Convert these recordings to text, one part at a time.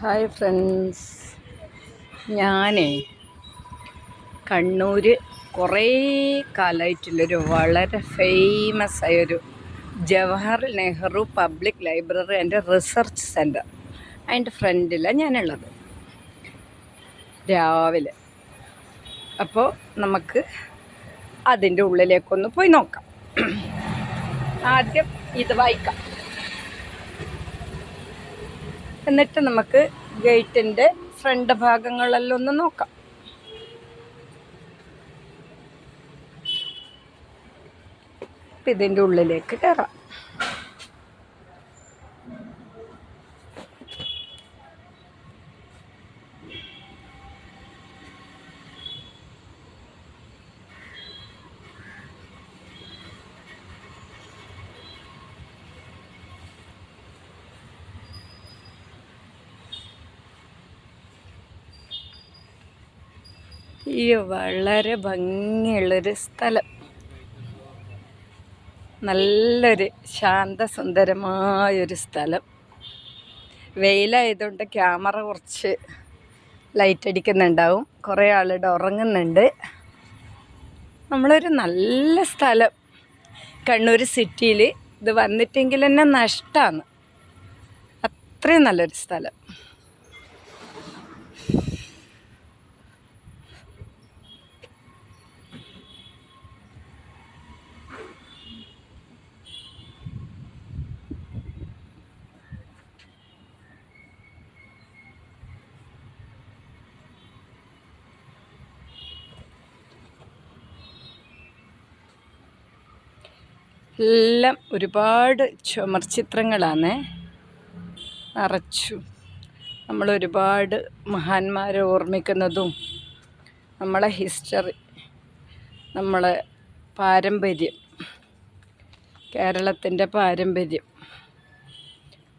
Hi friends. ഞാനേ കണ്ണൂർ കുറേ കാലമായിട്ടുള്ളൊരു വളരെ ഫേമസ് ആയൊരു Jawahar Nehru public library and research centre അതിന്റെ ഫ്രണ്ടിലാണ് ഞാനുള്ളത്. രാവിലെ. അപ്പോൾ നമുക്ക് അതിന്റെ ഉള്ളിലേക്കൊന്ന് പോയി നോക്കാം. ആദ്യം ഇത് വായിക്കാം. എന്നിട്ട് നമുക്ക് ഗേറ്റിന്റെ ഫ്രണ്ട് ഭാഗങ്ങളെല്ലാം ഒന്ന് നോക്കാം. ഇതിന്റെ ഉള്ളിലേക്ക് കയറാം ഈ വളരെ ഭംഗിയുള്ളൊരു സ്ഥലം. നല്ലൊരു ശാന്തസുന്ദരമായൊരു സ്ഥലം. വെയിലായതുകൊണ്ട് ക്യാമറ കുറച്ച് ലൈറ്റ് അടിക്കുന്നുണ്ടാവും. കുറേ ആളുടെ ഉറങ്ങുന്നുണ്ട്. നമ്മളൊരു നല്ല സ്ഥലം. കണ്ണൂർ സിറ്റിയിൽ ഇത് വന്നിട്ടെങ്കിൽ തന്നെ നഷ്ടമാണ് അത്രയും നല്ലൊരു സ്ഥലം. എല്ലാം ഒരുപാട് ചുമർചിത്രങ്ങളാണ്. നിറച്ചു. നമ്മൾ ഒരുപാട് മഹാന്മാരെ ഓർമ്മിക്കുന്നതും നമ്മളെ ഹിസ്റ്ററി നമ്മളെ പാരമ്പര്യം കേരളത്തിന്റെ പാരമ്പര്യം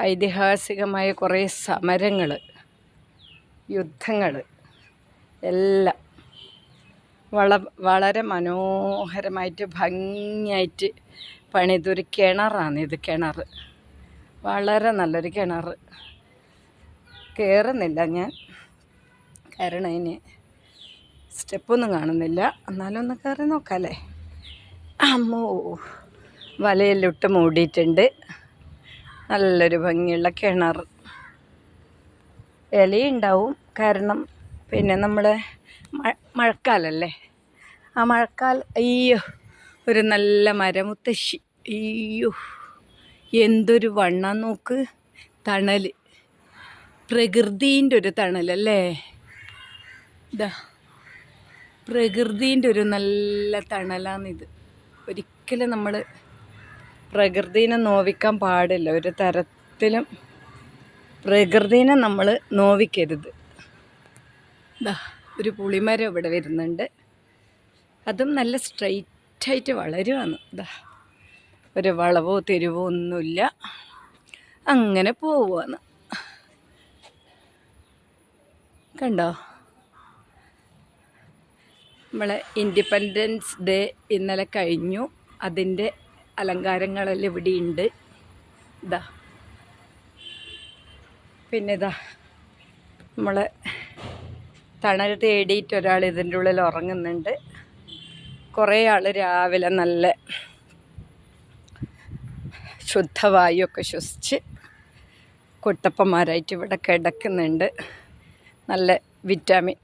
ഐതിഹാസികമായ കുറേ സമരങ്ങൾ യുദ്ധങ്ങൾ എല്ലാം വള വളരെ മനോഹരമായിട്ട് ഭംഗിയായിട്ട് പണിതൊരു കിണറാണ് ഇത് കിണർ വളരെ നല്ലൊരു കിണർ കയറുന്നില്ല ഞാൻ. കാരണം അതിന് സ്റ്റെപ്പൊന്നും കാണുന്നില്ല. എന്നാലും ഒന്ന് കയറി നോക്കാമല്ലേ അമ്മോ വലയിലിട്ട് മൂടിയിട്ടുണ്ട്. നല്ലൊരു ഭംഗിയുള്ള കിണർ. ഇലയുണ്ടാവും കാരണം പിന്നെ നമ്മളെ മഴക്കാലല്ലേ? ആ മഴക്കാല അയ്യോ. ഒരു നല്ല മരമുത്തശ്ശി അയ്യോ എന്തൊരു വണ്ണ നോക്ക്. തണൽ പ്രകൃതിന്റെ ഒരു തണലല്ലേ? ഇതാ പ്രകൃതിന്റെ ഒരു നല്ല തണലാണിത്. ഒരിക്കലും നമ്മൾ പ്രകൃതിനെ നോവിക്കാൻ പാടില്ല. ഒരു തരത്തിലും പ്രകൃതിനെ നമ്മൾ നോവിക്കരുത്. ഇതാ ഒരു പുളിമരം ഇവിടെ വരുന്നുണ്ട്. അതും നല്ല സ്ട്രെയിറ്റായിട്ട് വളരുവാണ്. ഇതാ ഒരു വളവോ തെരുവോ ഒന്നുമില്ല. അങ്ങനെ പോവുകയാണ് കണ്ടോ? നമ്മളെ ഇൻഡിപെൻഡൻസ് ഡേ ഇന്നലെ കഴിഞ്ഞു. അതിന്റെ അലങ്കാരങ്ങളെല്ലാം ഇവിടെ ഉണ്ട് ഇതാ പിന്നെ ഇതാ നമ്മളെ തണൽ തേടിയിട്ട് ഒരാൾ ഇതിന്റെ ഉള്ളിൽ ഉറങ്ങുന്നുണ്ട്. കുറേ ആൾ രാവിലെ നല്ല ശുദ്ധവായുവൊക്കെ ശ്വസിച്ച് കുട്ടപ്പന്മാരായിട്ട് ഇവിടെ കിടക്കുന്നുണ്ട്. നല്ല വിറ്റാമിൻ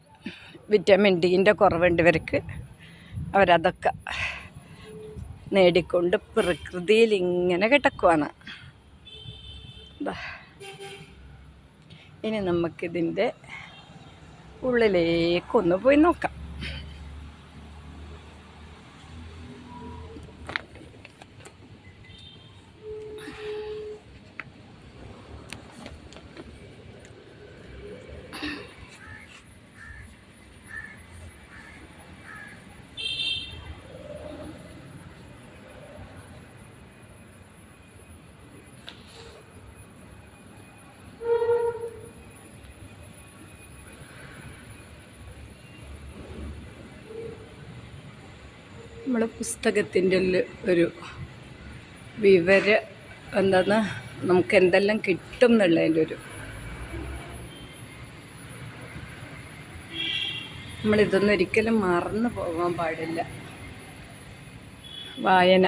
വിറ്റാമിൻ ഡീന്റെ കുറവുണ്ട് ഇവർക്ക്. അവരതൊക്കെ നേടിക്കൊണ്ട് പ്രകൃതിയിൽ ഇങ്ങനെ കിടക്കുവാണ്. ഇനി നമുക്കിതിന്റെ ഉള്ളിലേക്കൊന്ന് പോയി നോക്കാം. നമ്മൾ പുസ്തകത്തിന്റെ ഒരു വിവര എന്താണ് നമുക്ക് എന്തെല്ലാം കിട്ടും എന്നുള്ളതിന്റെ ഒരു നമ്മളിതൊന്നും ഒരിക്കലും മറന്നു പോകാൻ പാടില്ല. വായന.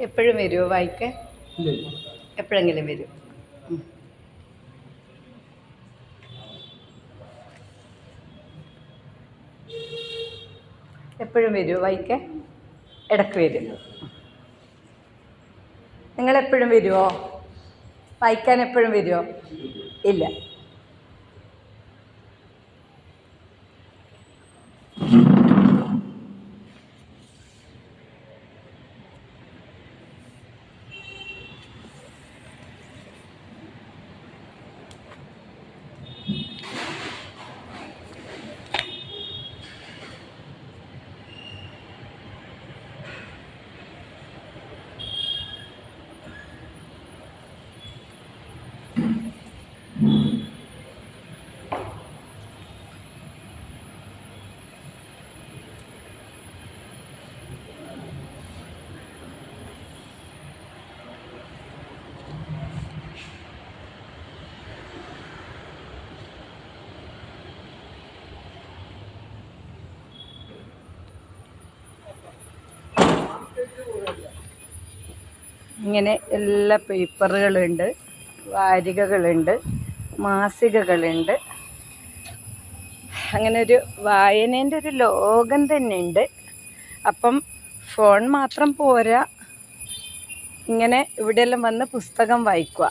എപ്പോഴും വരുമോ വായിക്കാൻ? എപ്പോഴെങ്കിലും വരും. എപ്പോഴും വരുമോ വായിക്കാൻ? ഇടയ്ക്ക് വരും. നിങ്ങൾ എപ്പോഴും വരുമോ വായിക്കാൻ എപ്പോഴും വരുമോ ഇല്ല. ഇങ്ങനെ എല്ലാ പേപ്പറുകളുണ്ട് വാരികകളുണ്ട് മാസികകളുണ്ട്. അങ്ങനെ ഒരു വായനേന്റെ ഒരു ലോകം തന്നെ ഉണ്ട് അപ്പം ഫോൺ മാത്രം പോരാ. ഇങ്ങനെ ഇവിടെയെല്ലാം വന്ന് പുസ്തകം വായിക്കുക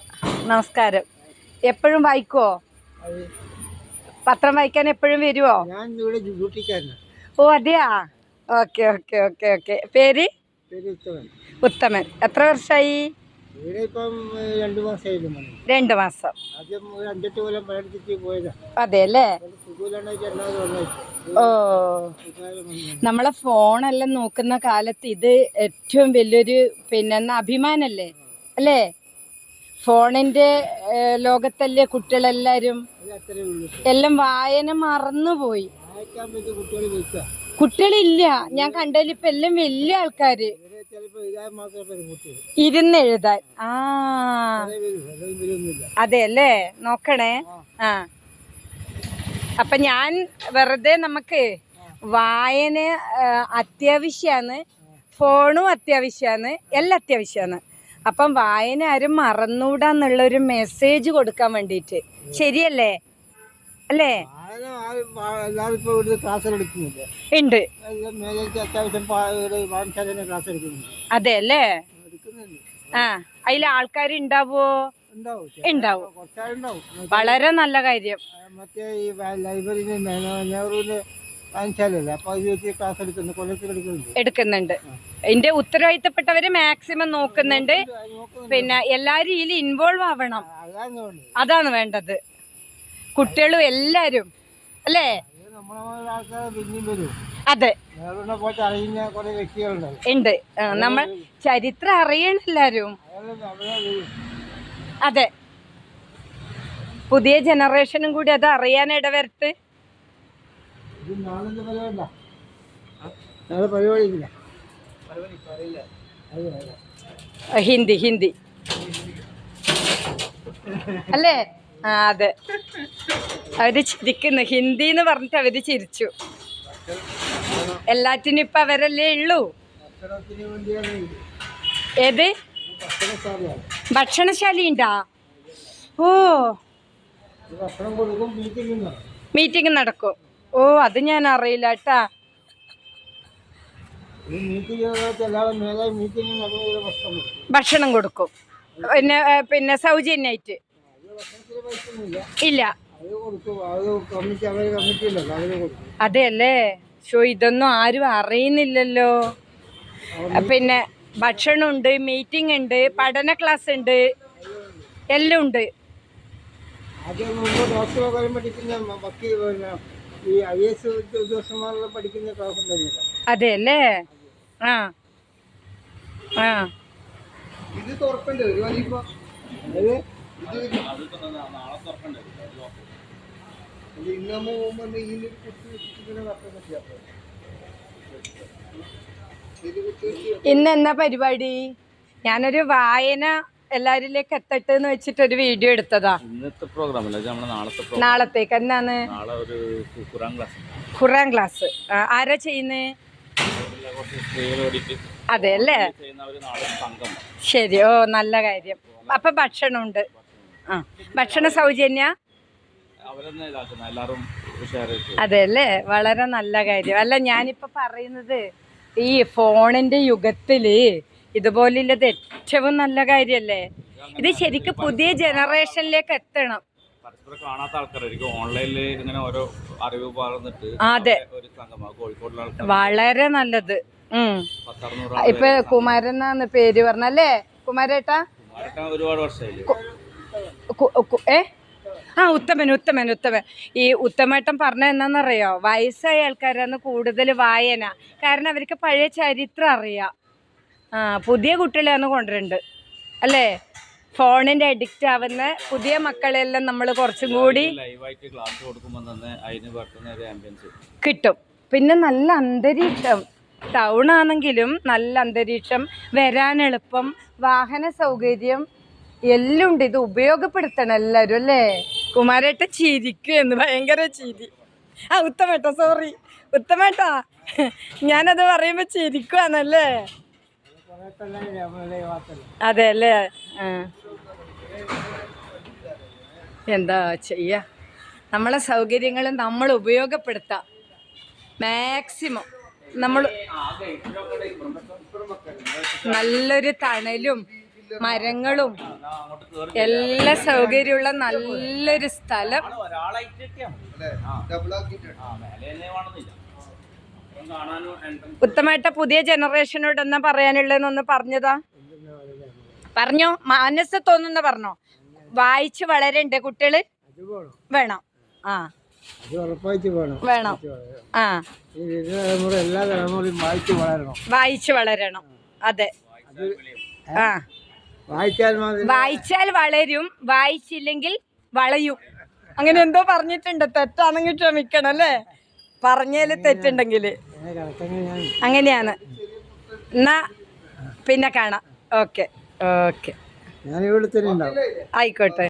നമസ്കാരം. എപ്പോഴും വായിക്കുമോ പത്രം വായിക്കാൻ എപ്പോഴും വരുമോ ഓ അതെയാ? Okay okay okay okay. പേര്? പേര് ഉത്തമൻ. ഉത്തമൻ. എത്ര വർഷമായി ഇവിടെ ഇപ്പം രണ്ടു മാസമായില്ല രണ്ട് മാസം. ആദ്യം ഒരു അഞ്ചെട്ട് കൊല്ലം പണിയെടുത്തിട്ട് പോയതാ. അതെ അല്ലേ? അതുകൊണ്ട് സുഖമില്ലാണ്ടായിട്ട് രണ്ടാമത് വന്നായിട്ട് ഓ. നമ്മളെ ഫോണെല്ലാം നോക്കുന്ന കാലത്ത് ഇത് ഏറ്റവും വലിയൊരു പിന്നെ എന്നാ അഭിമാനല്ലേ? അല്ലേ? ഫോണിന്റെ ഏഹ്, ലോകത്തല്ലേ കുട്ടികളെല്ലാരും അത് അത്രേ ഉള്ളൂ. എല്ലാം വായന മറന്നുപോയി. വായിക്കാൻ പറ്റിയ കുട്ടികൾ വിൽക്കുക കുട്ടികളില്ല. ഞാൻ കണ്ടതിൽ ഇപ്പൊ എല്ലാം വലിയ ആൾക്കാര്. ഇവിടെ ചിലപ്പോൾ ഇതാൻ മാത്രമേ വരും ഇരുന്ന് എഴുതാൻ. ആ. അതേ അല്ലേ? നോക്കണേ. ആ. അപ്പൊ ഞാൻ വെറുതെ നമുക്ക് വായന അത്യാവശ്യമാണ് ഫോണും അത്യാവശ്യമാണ് എല്ലാം അത്യാവശ്യമാണ് അപ്പം വായന ആരും മറന്നൂടാന്നുള്ളൊരു മെസ്സേജ് കൊടുക്കാൻ വേണ്ടിയിട്ട് ശരിയല്ലേ? അല്ലേ? ഉണ്ട്. അതെ അല്ലേ? ആ അതിൽ ആൾക്കാർ ഉണ്ടാവോ. ഉണ്ടാവും. വളരെ നല്ല കാര്യം. മറ്റേ ഈ അത് വെച്ച് ക്ലാസ് എടുക്കുന്നു കൊല്ലത്തിൽ എടുക്കുന്നുണ്ട്. എടുക്കുന്നുണ്ട്. ഇതിന്റെ ഉത്തരവാദിത്തപ്പെട്ടവര് മാക്സിമം നോക്കുന്നുണ്ട്. പിന്നെ എല്ലാരും ഇതിൽ ഇൻവോൾവ് ആവണം. അതാണ് വേണ്ടത്. കുട്ടികളും എല്ലാരും അല്ലേ? അതെ. ഉണ്ട്. നമ്മൾ ചരിത്രം അറിയണം എല്ലാരും അതെ. പുതിയ ജനറേഷനും കൂടി അത് അറിയാൻ ഇടവരുത്ത് ഹിന്ദി ഹിന്ദി. അല്ലേ? അതെ. അവർ ചിരിക്കുന്നു. ഹിന്ദി എന്ന് പറഞ്ഞിട്ട് അവർ ചിരിച്ചു. എല്ലാറ്റിനും ഇപ്പൊ അവരല്ലേ ഉള്ളൂ? ഏത്? ഭക്ഷണശാലയാണ് ഭക്ഷണശാല ഉണ്ടാ ഓ. മീറ്റിംഗ് നടക്കും. ഓ അത് ഞാൻ അറിയില്ല കേട്ടാ. ഭക്ഷണം കൊടുക്കും. പിന്നെ പിന്നെ സൗജന്യമായിട്ട് ഇല്ല. അതെയല്ലേ? ഷോ ഇതൊന്നും ആരും അറിയുന്നില്ലല്ലോ. പിന്നെ ഭക്ഷണമുണ്ട് മീറ്റിംഗ് ഉണ്ട് പഠന ക്ലാസ് ഉണ്ട് എല്ലാം ഉണ്ട്. അതെ അല്ലേ ആ. ആ. ഇത് തുറക്കണ്ടേ ഒരു വലിയ ഇത് ഇന്നമ്മ പോകുമ്പോ ഒരു കുത്തി വെച്ചിട്ട് ഇന്ന് എന്നാ പരിപാടി? ഞാനൊരു വായന എല്ലാരിലേക്ക് എത്തട്ടെ എന്ന് വെച്ചിട്ടൊരു വീഡിയോ എടുത്തതാ. ഇന്നത്തെ പ്രോഗ്രാം നാളത്തെ നാളത്തേക്ക് എന്താണ് ഒരു ഖുറാൻ ക്ലാസ് ആരാ ചെയ്യുന്നേ? അതെ അല്ലേ? ഒരു ശരി. ഓ നല്ല കാര്യം. അപ്പൊ ഭക്ഷണമുണ്ട്. ആ. ഭക്ഷണ സൗജന്യ? അതെ അല്ലേ വളരെ നല്ല കാര്യം. അല്ല ഞാനിപ്പോ പറയുന്നത് ഈ ഫോണിന്റെ യുഗത്തിൽ ഇതുപോലുള്ളത് ഏറ്റവും നല്ല കാര്യല്ലേ? ഇത് ശരിക്കും പുതിയ ജനറേഷനിലേക്ക് എത്തണം. കാണാത്ത ആൾക്കാരായിരിക്കും. ഓൺലൈനിൽ ഇങ്ങനെ ഓരോ അറിവ് പകർന്നിട്ട് അതെ. വളരെ നല്ലത്. ഇപ്പൊ കുമാരൻ എന്നാണ് പേര് പറഞ്ഞല്ലേ കുമാരേട്ടാ? ഒരുപാട് കു- ഏ? ആ ഉത്തമൻ ഉത്തമൻ ഉത്തമൻ. ഈ ഉത്തമേട്ടൻ പറഞ്ഞ എന്താണെന്നറിയോ? വയസ്സായ ആൾക്കാരാണ് കൂടുതൽ വായന. കാരണം അവർക്ക് പഴയ ചരിത്രം അറിയാം. ആ പുതിയ കുട്ടികളെയാണ് കൊണ്ടുവരുന്നുണ്ട് അല്ലേ? ഫോണിന്റെ അഡിക്റ്റ് ആവുന്ന പുതിയ മക്കളെല്ലാം നമ്മൾ കുറച്ചും കൂടി കിട്ടും. പിന്നെ നല്ല അന്തരീക്ഷം. ടൗൺ ആണെങ്കിലും നല്ല അന്തരീക്ഷം. വരാൻ എളുപ്പം. വാഹന സൗകര്യം എല്ലാം ഉണ്ട് ഇത് ഉപയോഗപ്പെടുത്തണം എല്ലാവരും അല്ലേ? കുമാരേട്ട ചിരിക്കുമെന്ന് ഭയങ്കര ചിരി. ആ ഉത്തമേട്ട സോറി ഉത്തമേട്ടാ ഞാനത് പറയുമ്പോൾ ചിരിക്കുവാന്നല്ലേ അതെ അല്ലേ. എന്താ ചെയ്യ? നമ്മളെ സൗകര്യങ്ങൾ നമ്മൾ ഉപയോഗപ്പെടുത്താം. മാക്സിമം. നമ്മൾ നല്ലൊരു തണലും മരങ്ങളും എല്ലാ സൗകര്യമുള്ള നല്ലൊരു സ്ഥലം. ഉത്തമായിട്ട പുതിയ ജനറേഷനോട് എന്നാ പറയാനുള്ളതെന്നൊന്ന് പറഞ്ഞതാ? പറഞ്ഞോ? മനസ്സ് തോന്നുന്ന പറഞ്ഞോ? വായിച്ച് വളരണ്ടേ കുട്ടികൾ? വേണം. ആ. വേണം. വേണം. ആ. എല്ലാ തലമുറയും വായിച്ച് വളരണം. വായിച്ച് വളരണം. അതെ. ആ. വായിച്ചാൽ വളരും വായിച്ചില്ലെങ്കിൽ വളയും. അങ്ങനെ എന്തോ പറഞ്ഞിട്ടുണ്ട്. തെറ്റാണെങ്കിൽ ക്ഷമിക്കണം അല്ലേ? പറഞ്ഞതിൽ തെറ്റുണ്ടെങ്കിൽ. അങ്ങനെ അങ്ങനെയാണ്. എന്നാ പിന്നെ കാണാം. ഓക്കെ. ഓക്കെ. ആയിക്കോട്ടെ.